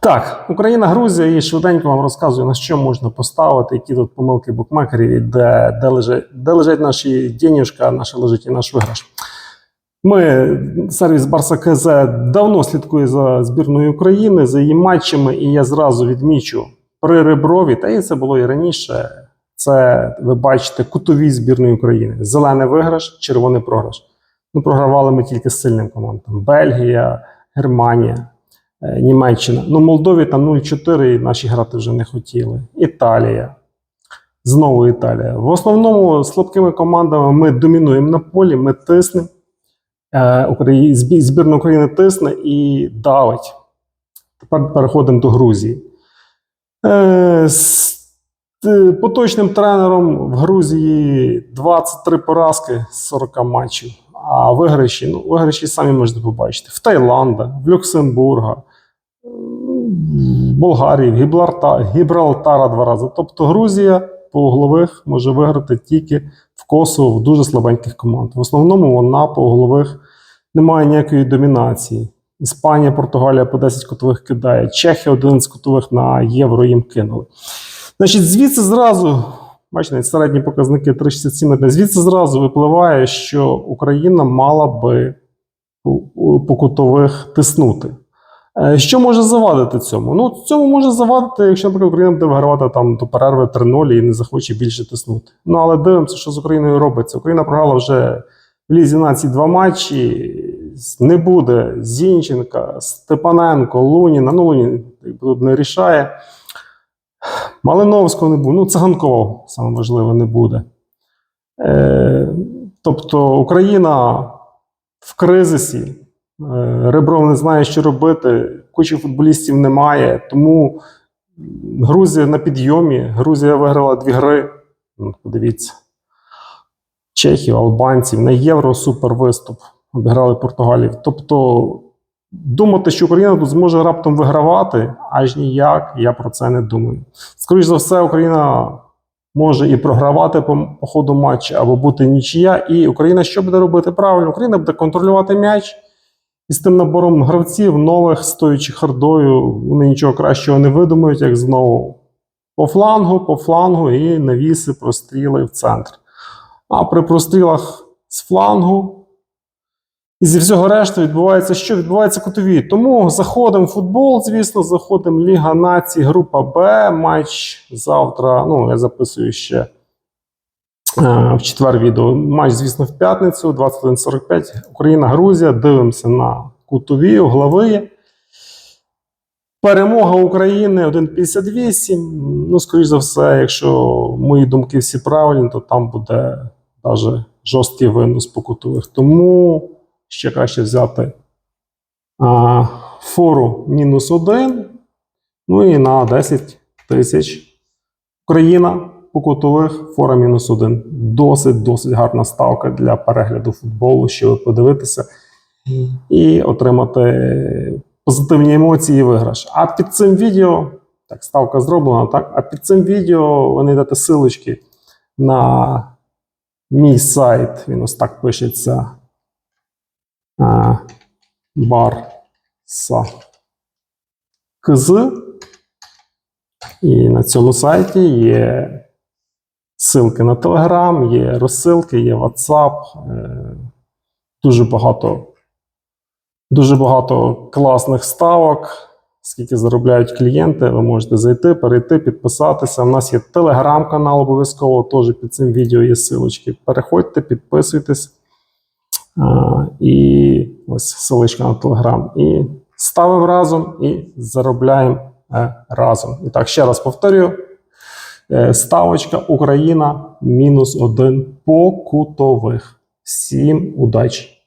Так, Україна, Грузія, і швиденько вам розказую, на що можна поставити, які тут помилки букмекерів, де, де, лежать, де лежать наші денежка, наше лежить і наш виграш. Ми, сервіс Барса КЗ, давно слідкує за збірною України, за її матчами, і я зразу відмічу при Реброві, та і це було і раніше. Це ви бачите кутові збірної України. Зелений виграш, червоний програш. Ну, програвали ми тільки з сильним командам: Бельгія, Германія, Німеччина. Ну, Молдові там 0-4 і наші грати вже не хотіли. Італія. Знову Італія. В основному слабкими командами ми домінуємо на полі, ми тиснемо. Е, Збірна України тисне і давить. Тепер переходимо до Грузії. Е, З е, поточним тренером в Грузії 23 поразки з 40 матчів. А виграші, ну, виграші самі можете побачити. В Таїланда, в Люксембурга, Болгарії, в Гібралтара, два рази. Тобто Грузія по углових може виграти тільки в Косово в дуже слабеньких команд. В основному вона по углових не має ніякої домінації. Іспанія, Португалія по 10 кутових кидає, Чехія 11 кутових на євро їм кинули. Значить, звідси зразу, бачите, середні показники 3,67 звідси зразу випливає, що Україна мала би по кутових тиснути. Е, Що може завадити цьому? Ну, цьому може завадити, якщо, наприклад, Україна буде вигравати там до перерви 3-0 і не захоче більше тиснути. Ну, але дивимося, що з Україною робиться. Україна програла вже в Лізі націй два матчі. Не буде Зінченка, Степаненко, Луніна. Ну, Лунін тут не рішає. Малиновського не буде. Ну, Циганкова, саме важливе, не буде. Е, тобто Україна в кризисі. Е, Ребров не знає, що робити. Кучі футболістів немає. Тому Грузія на підйомі. Грузія виграла дві гри. Ну, Подивіться. Чехів, албанців на євро супер виступ. Обіграли Португалів. Тобто, думати, що Україна тут зможе раптом вигравати, аж ніяк, я про це не думаю. Скоріше за все, Україна може і програвати по, по ходу матчу, або бути нічия. І Україна що буде робити правильно? Україна буде контролювати м'яч. І з тим набором гравців, нових, стоячи хардою, вони нічого кращого не видумають, як знову по флангу, по флангу і навіси, простріли в центр. А при прострілах з флангу і зі всього решти відбувається що? Відбувається кутові. Тому заходимо в футбол, звісно, заходимо Ліга націй, група Б. Матч завтра. Ну, я записую ще в четвер відео. Матч, звісно, в п'ятницю, 21.45. Україна, Грузія. Дивимося на кутові, углові. Перемога України 1,58. Ну, скоріш за все, якщо мої думки всі правильні, то там буде навіть жорсткий винос по кутових. Тому ще краще взяти а, фору мінус 1. Ну і на 10 тисяч. Україна по кутових фора мінус 1. Досить, досить гарна ставка для перегляду футболу, щоб подивитися і отримати позитивні емоції і виграш. А під цим відео, так, ставка зроблена, так, а під цим відео ви знайдете силочки на мій сайт. Він ось так пишеться. Барса КЗ. І на цьому сайті є ссылки на Telegram, є розсилки, є WhatsApp. е, Дуже багато, дуже багато класних ставок. Скільки заробляють клієнти, ви можете зайти, перейти, підписатися. У нас є телеграм-канал обов'язково, теж під цим відео є ссылочки. Переходьте, підписуйтесь. А, і ось ссылочка на телеграм. І ставимо разом і заробляємо е, разом. І так, ще раз повторюю. Е, Ставочка Україна мінус один по кутових. Всім удачі!